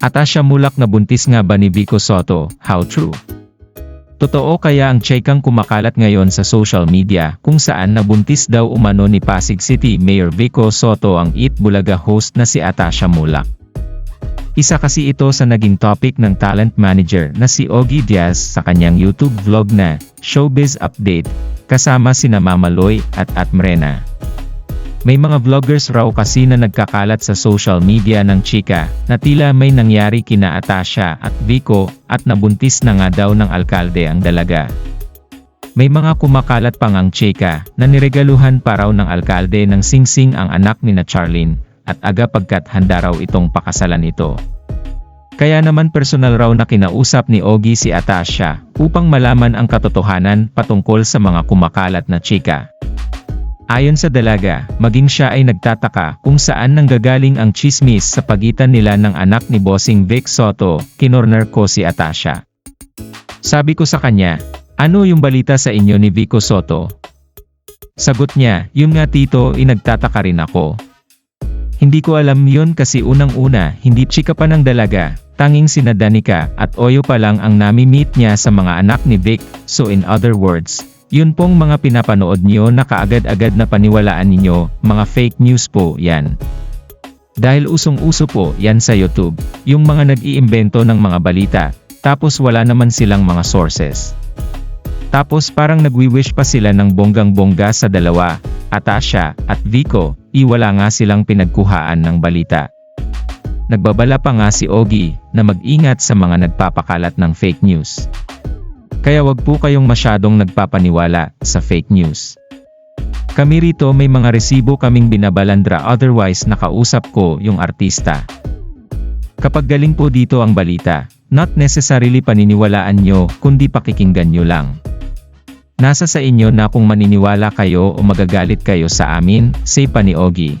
Atasha Mulak na buntis nga ba ni Vico Soto? How true? Totoo kaya ang chekang kumakalat ngayon sa social media kung saan nabuntis daw umano ni Pasig City Mayor Vico Soto ang Eat Bulaga host na si Atasha Mulak. Isa kasi ito sa naging topic ng talent manager na si Ogie Diaz sa kanyang YouTube vlog na Showbiz Update kasama sina Mama Loy at Atmrena. May mga vloggers raw kasi na nagkakalat sa social media ng chika na tila may nangyari kina Atasha at Vico at nabuntis na nga daw ng alkalde ang dalaga. May mga kumakalat pang ang chika na niregaluhan pa raw ng alkalde ng singsing ang anak ni na Charlene at aga pagkat handa raw itong pakasalan ito. Kaya naman personal raw na kinausap ni Ogie si Atasha upang malaman ang katotohanan patungkol sa mga kumakalat na chika. Ayon sa dalaga, maging siya ay nagtataka kung saan nanggagaling ang chismis sa pagitan nila ng anak ni Bossing Vic Soto, kinorner ko si Atasha. Sabi ko sa kanya, ano yung balita sa inyo ni Vico Soto? Sagot niya, yun nga tito, inagtataka rin ako. Hindi ko alam yun kasi unang-una, hindi chika pa ng dalaga, tanging sina Danica at Oyo pa lang ang nami-meet niya sa mga anak ni Vic, so in other words, yun pong mga pinapanood niyo na kaagad-agad na paniwalaan ninyo, mga fake news po yan. Dahil usong-uso po yan sa YouTube, yung mga nag-iimbento ng mga balita, tapos wala naman silang mga sources. Tapos parang nagwi-wish pa sila ng bonggang-bongga sa dalawa, Atasha at Vico, iwala nga silang pinagkuhaan ng balita. Nagbabala pa nga si Ogie na mag-ingat sa mga nagpapakalat ng fake news. Kaya wag po kayong masyadong nagpapaniwala sa fake news. Kami rito may mga resibo kaming binabalandra otherwise nakausap ko yung artista. Kapag galing po dito ang balita, not necessarily paniniwalaan nyo kundi pakikinggan nyo lang. Nasa sa inyo na kung maniniwala kayo o magagalit kayo sa amin, say pa ni Ogie.